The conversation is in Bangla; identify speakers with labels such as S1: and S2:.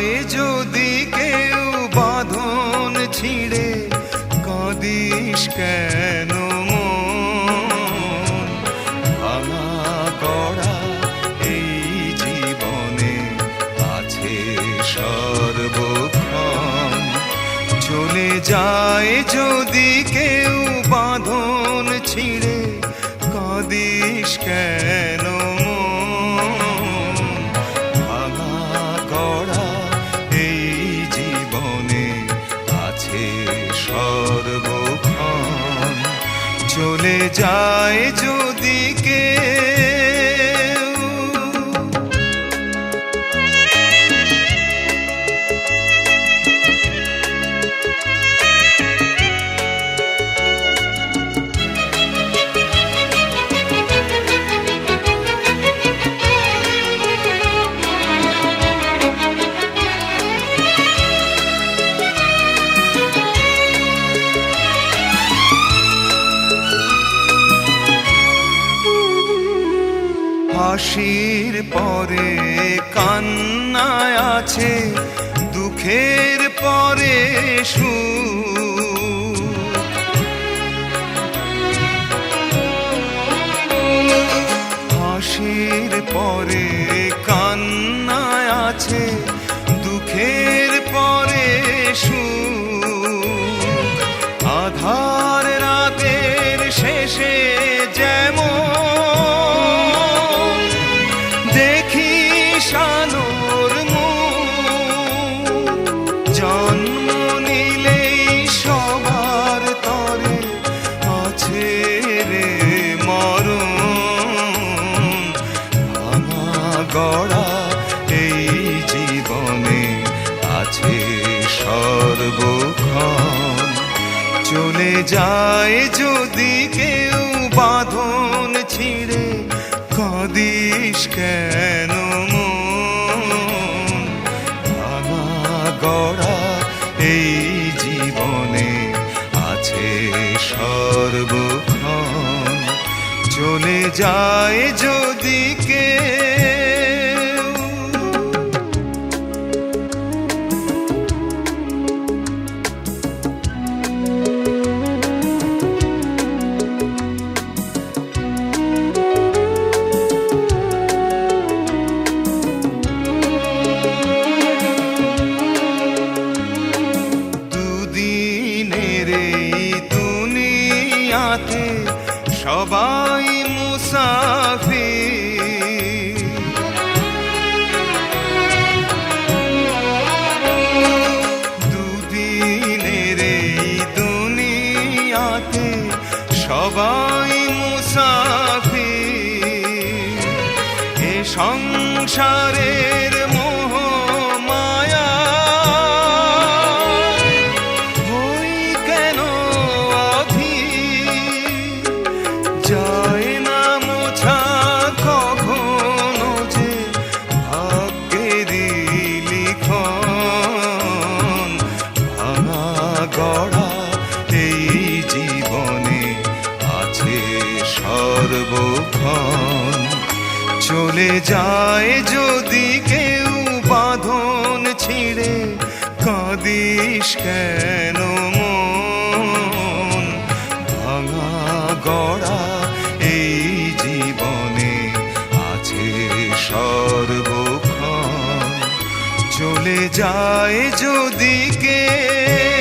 S1: যায় যদি কেউ বাঁধন ছিঁড়ে কাঁদিস কেন চলে যায় যদি কেউ বাঁধন ছিঁড়ে চলে যায় হাসির পরে কান্নায় আছে দুঃখের পরে সুখ। হাসির পরে কান্নায় আছে গড়া এই জীবনে আছে সর্বক্ষণ। চলে যায় যদি কেউ বাঁধন ছিঁড়ে, কাঁদিস কেন গড়া এই জীবনে আছে সর্বক্ষণ। চলে যায় যদি কেউ সবাই মুসাফির। দুদিনের এই দুনিয়াতে সবাই মুসাফির। এ সংসারের সর্বক্ষণ চলে যায় যদি কেউ বাঁধন ছিঁড়ে, কাঁদিস কেন মন? ভাঙা গড়া এই জীবনে আছে সর্বক্ষণ। চলে যায় যদি কেউ